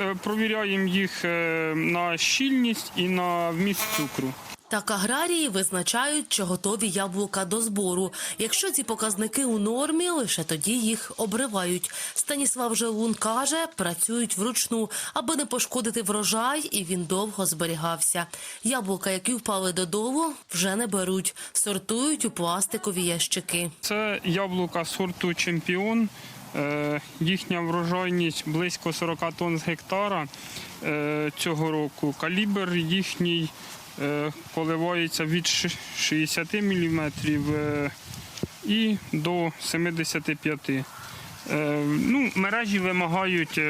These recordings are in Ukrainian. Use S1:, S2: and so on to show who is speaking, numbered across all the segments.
S1: е, провіряємо їх е, на щільність і на вміст цукру.
S2: Так аграрії визначають, чи готові яблука до збору. Якщо ці показники у нормі, лише тоді їх обривають. Станіслав Желун каже, працюють вручну, аби не пошкодити врожай, і він довго зберігався. Яблука, які впали додолу, вже не беруть, сортують у пластикові ящики.
S1: Це яблука сорту чемпіон. Е, Їхня врожайність близько 40 тонн з гектара е, цього року. Калібр їхній е, коливається від 60 мм і до 75 Е, Ну, мережі вимагають,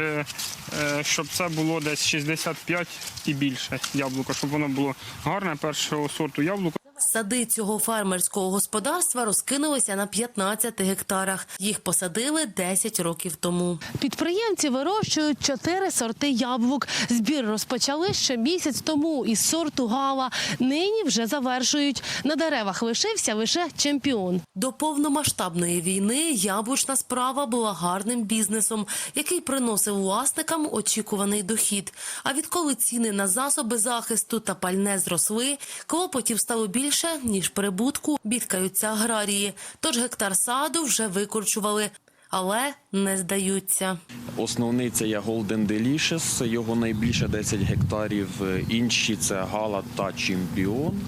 S1: щоб це було десь 65 і більше яблука, щоб воно було гарне першого сорту яблука.
S2: Сади цього фермерського господарства розкинулися на 15 гектарах. Їх посадили 10 років тому.
S3: Підприємці вирощують чотири сорти яблук. Збір розпочали ще місяць тому із сорту гала. Нині вже завершують. На деревах лишився лише чемпіон.
S2: До повномасштабної війни яблучна справа була гарним бізнесом, який приносив власникам очікуваний дохід. А відколи ціни на засоби захисту та пальне зросли, клопотів стало більше ніж прибутку. Бідкаються аграрії. Тож гектар саду вже викорчували, але не здаються.
S4: Основний це є Golden Delicious, його найбільше 10 гектарів. Інші це Гала та Чемпіон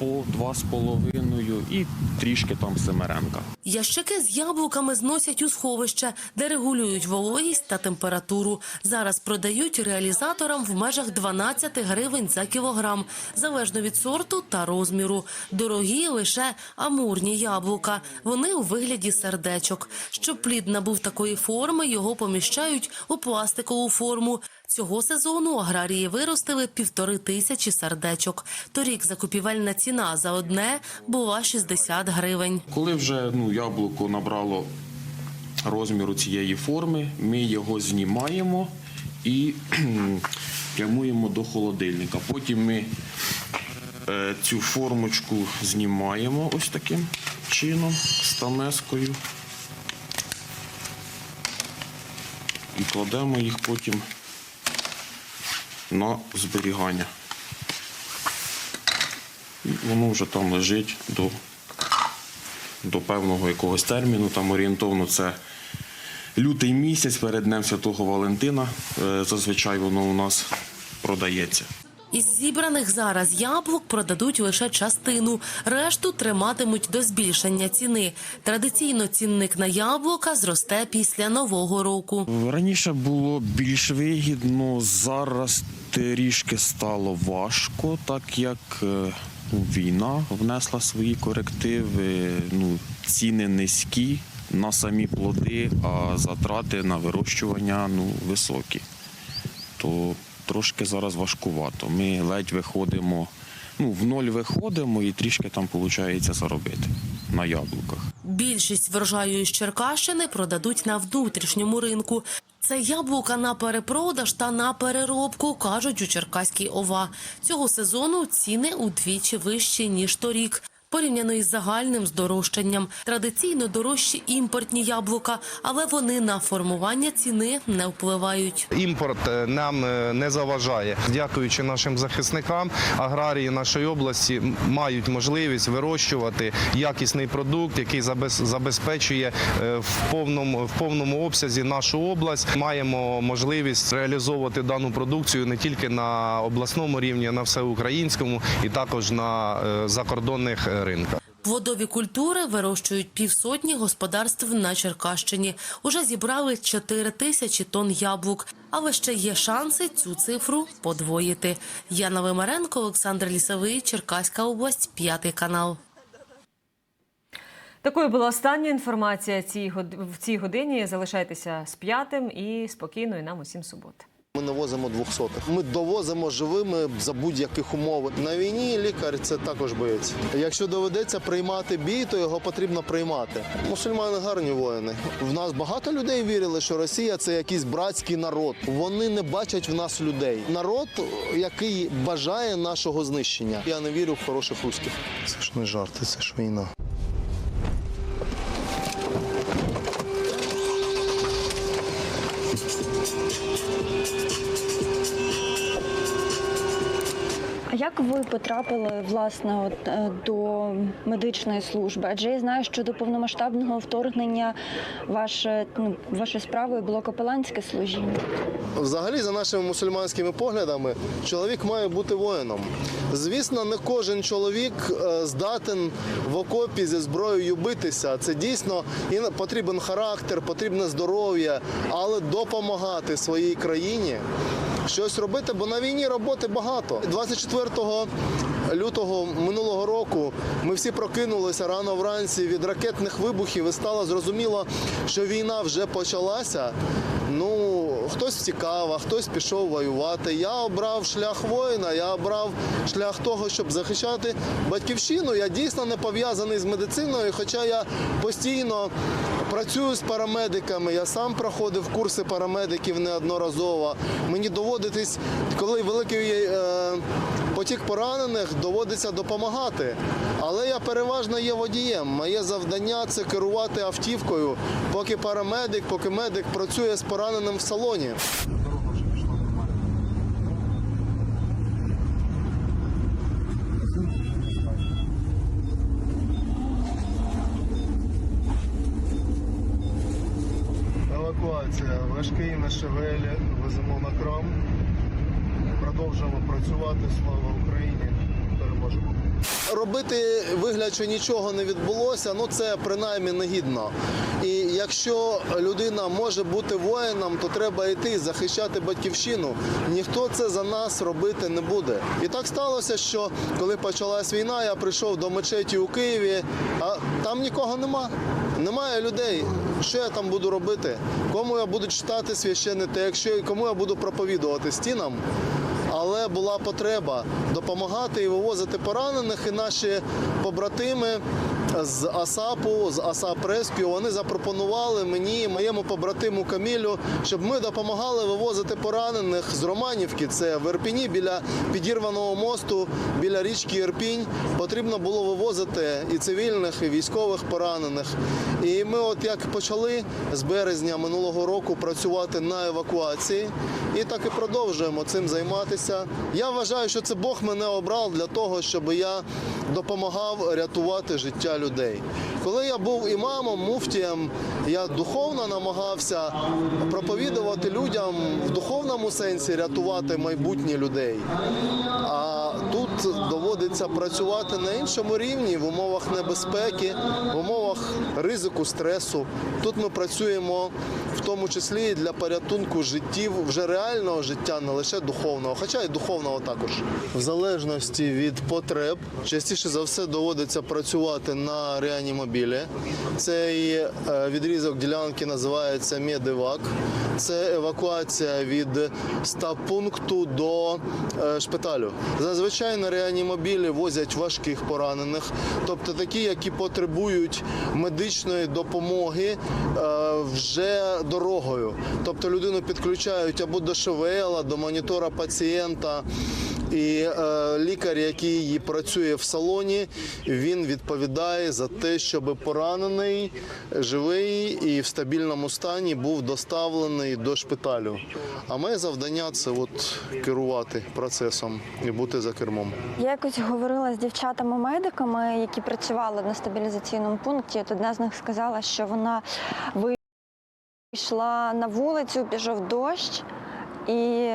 S4: по 2,5 і трішки там Семеренка.
S2: Ящики з яблуками зносять у сховище, де регулюють вологість та температуру. Зараз продають реалізаторам в межах 12 гривень за кілограм, залежно від сорту та розміру. Дорогі лише амурні яблука. Вони у вигляді сердечок. Щоб плід набув такої форми, його поміщають у пластикову форму. Цього сезону аграрії виростили півтори тисячі сердечок. Торік закупівельна ціна за одне була 60 гривень.
S4: Коли вже ну, яблуко набрало розміру цієї форми, ми його знімаємо і прямуємо до холодильника. Потім ми е, цю формочку знімаємо ось таким чином, стамескою. І кладемо їх потім на зберігання. І воно вже там лежить до до певного якогось терміну, там орієнтовно це лютий місяць перед Днем Святого Валентина. Е, Зазвичай воно у нас продається.
S2: Із зібраних зараз яблук продадуть лише частину, решту триматимуть до збільшення ціни. Традиційно цінник на яблука зросте після нового року.
S4: Раніше було більш вигідно, зараз трішки стало важко, так як е, ну, війна внесла свої корективи. Ну, ціни низькі на самі плоди, а затрати на вирощування ну, високі. То трошки зараз важкувато. Ми ледь виходимо, ну, в ноль виходимо і трішки там виходить заробити на яблуках.
S2: Більшість врожаю із Черкащини продадуть на внутрішньому ринку. Це яблука на перепродаж та на переробку, кажуть у Черкаській ОВА. Цього сезону ціни удвічі вищі, ніж торік. Порівняно із загальним здорожчанням. Традиційно дорожчі імпортні яблука, але вони на формування ціни не впливають.
S5: Імпорт е, нам е, не заважає. Дякуючи нашим захисникам, аграрії нашої області мають можливість вирощувати якісний продукт, який забез- забезпечує е, в повному в повному обсязі нашу область. Маємо можливість реалізовувати дану продукцію не тільки на обласному рівні, а на всеукраїнському і також на закордонних ринках.
S2: Плодові культури вирощують півсотні господарств на Черкащині. Уже зібрали 4 тисячі тонн яблук, але ще є шанси цю цифру подвоїти. Яна Вимаренко, Олександр Лісовий, Черкаська область, п'ятий канал.
S6: Такою була остання інформація цій год- в цій годині. Залишайтеся з п'ятим і спокійної нам усім суботи.
S7: Ми не возимо двохсотих. Ми довозимо живими за будь-яких умов. На війні лікар це також боєць. Якщо доведеться приймати бій, то його потрібно приймати. Мусульмани гарні воїни. В нас багато людей вірили, що Росія це якийсь братський народ. Вони не бачать в нас людей. Народ, який бажає нашого знищення. Я не вірю в хороших русських. Це ж не жарти, це ж війна.
S8: Як ви потрапили власне от, е, до медичної служби? Адже я знаю, що до повномасштабного вторгнення ваше, ну, вашою справою було капеланське служіння.
S7: Взагалі, за нашими мусульманськими поглядами, чоловік має бути воїном. Звісно, не кожен чоловік е, здатен в окопі зі зброєю битися. Це дійсно і потрібен характер, потрібне здоров'я, але допомагати своїй країні. Щось робити, бо на війні роботи багато. 24 лютого минулого року ми всі прокинулися рано вранці від ракетних вибухів і стало зрозуміло, що війна вже почалася. Ну, хтось втікав, а хтось пішов воювати. Я обрав шлях воїна, я обрав шлях того, щоб захищати батьківщину. Я дійсно не пов'язаний з медициною, хоча я постійно працюю з парамедиками. Я сам проходив курси парамедиків неодноразово. Мені доводитись, коли великий е, потік поранених, доводиться допомагати. Але я переважно є водієм. Моє завдання це керувати автівкою, поки парамедик, поки медик працює з пораненим в салоні. Евакуація. Важкий на шевелі, веземо на крам. Продовжуємо працювати. Слава Україні! Переможемо. Робити вигляд, що нічого не відбулося, ну це принаймні негідно. І якщо людина може бути воїном, то треба йти захищати батьківщину. Ніхто це за нас робити не буде. І так сталося, що коли почалась війна, я прийшов до мечеті у Києві, а там нікого нема. Немає людей. Що я там буду робити? Кому я буду читати священний текст, кому я буду проповідувати стінам? Але була потреба допомагати і вивозити поранених. І наші побратими з АСАПу, з АСАП Рескю, вони запропонували мені, моєму побратиму Камілю, щоб ми допомагали вивозити поранених з Романівки. Це в Ірпіні біля підірваного мосту, біля річки Ірпінь. Потрібно було вивозити і цивільних, і військових поранених. І ми, от як почали з березня минулого року працювати на евакуації, і так і продовжуємо цим займатися. Я вважаю, що це Бог мене обрав для того, щоб я допомагав рятувати життя людей. Коли я був імамом, муфтієм, я духовно намагався проповідувати людям в духовному сенсі рятувати майбутнє людей. А тут доводиться працювати на іншому рівні в умовах небезпеки, в умовах ризику, стресу. Тут ми працюємо в тому числі і для порятунку життів вже реального життя, не лише духовного, хоча й духовного також. В залежності від потреб, частіше за все доводиться працювати на реанімобілі. Цей е, відрізок ділянки називається медевак. Це евакуація від стаб-пункту до е, шпиталю. Зазвичай на реанімобілі возять важких поранених, тобто такі, які потребують медичної допомоги е, вже дорогою. Тобто людину підключають або до ШВЛ, до монітора пацієнта. І е, лікар, який працює в салоні, він відповідає за те, щоб поранений, живий і в стабільному стані був доставлений до шпиталю. А моє завдання це от керувати процесом і бути за кермом.
S8: Я якось говорила з дівчатами-медиками, які працювали на стабілізаційному пункті. От одна з них сказала, що вона вийшла на вулицю, пішов дощ, і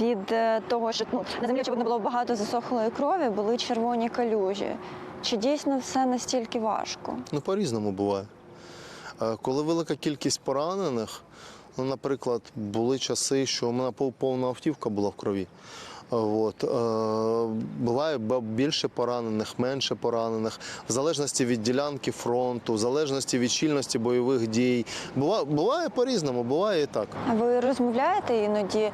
S8: від е, того, що ну, на землі очевидно було багато засохлої крові, були червоні калюжі. Чи дійсно все настільки важко?
S7: Ну, по-різному буває. Е, Коли велика кількість поранених, ну, наприклад, були часи, що у мене пов- повна автівка була в крові. От. е, Буває більше поранених, менше поранених, в залежності від ділянки фронту, в залежності від щільності бойових дій. Буває, буває по-різному, буває і так.
S8: А ви розмовляєте іноді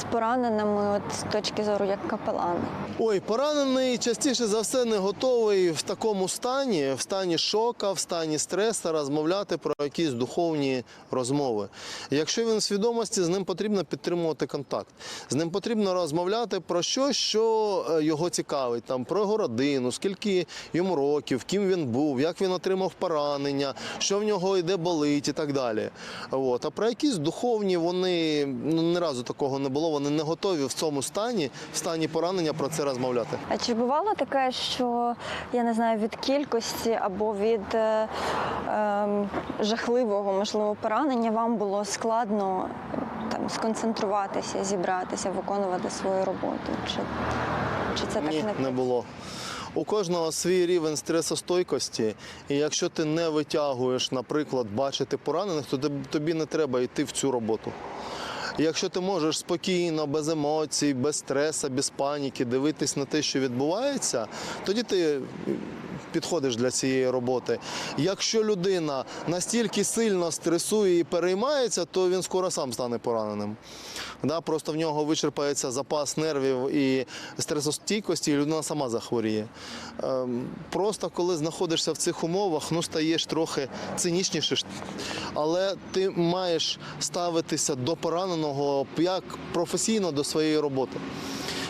S8: з пораненими от, з точки зору як капелан?
S7: Ой, поранений частіше за все не готовий в такому стані, в стані шока, в стані стресу розмовляти про якісь духовні розмови. Якщо він в свідомості, з ним потрібно підтримувати контакт. З ним потрібно розмовляти про щось, що е, його цікавить, там про його родину, скільки йому років, ким він був, як він отримав поранення, що в нього йде болить і так далі. От. А про якісь духовні вони ну, ні разу такого не було. вони не готові в цьому стані, в стані поранення про це розмовляти.
S8: А чи бувало таке, що я не знаю від кількості або від е, ем, жахливого можливо поранення вам було складно сконцентруватися, зібратися, виконувати свою роботу? Чи, чи це
S7: Ні,
S8: так не,
S7: не було. У кожного свій рівень стресостойкості, і якщо ти не витягуєш, наприклад, бачити поранених, то тобі не треба йти в цю роботу. Якщо ти можеш спокійно, без емоцій, без стресу, без паніки дивитись на те, що відбувається, тоді ти підходиш для цієї роботи. Якщо людина настільки сильно стресує і переймається, то він скоро сам стане пораненим. Да, просто в нього вичерпається запас нервів і стресостійкості, і людина сама захворіє. Ем, Просто коли знаходишся в цих умовах, ну стаєш трохи цинічніше, але ти маєш ставитися до пораненого як професійно до своєї роботи.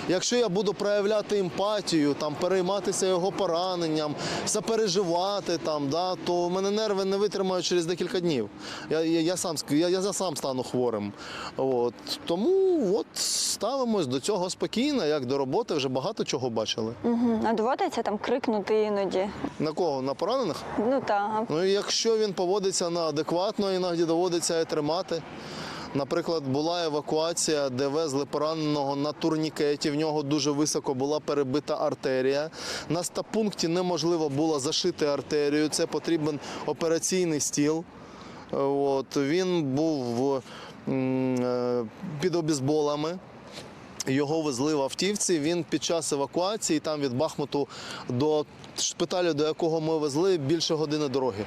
S7: Якщо я буду проявляти емпатію, там, перейматися його пораненням, сопереживати, там, да, то в мене нерви не витримають через декілька днів. Я, я, я, сам, я, я сам стану хворим. От. Тому от, ставимось до цього спокійно, як до роботи вже багато чого бачили.
S8: Угу. А доводиться там крикнути іноді?
S7: На кого? На поранених?
S8: Ну так.
S7: Ну, якщо він поводиться неадекватно, іноді доводиться і тримати. Наприклад, була евакуація, де везли пораненого на турнікеті. В нього дуже високо була перебита артерія. На стапункті неможливо було зашити артерію. Це потрібен операційний стіл. От, він був е, під обізболами. Його везли в автівці. Він під час евакуації, там від Бахмуту до шпиталю, до якого ми везли, більше години дороги.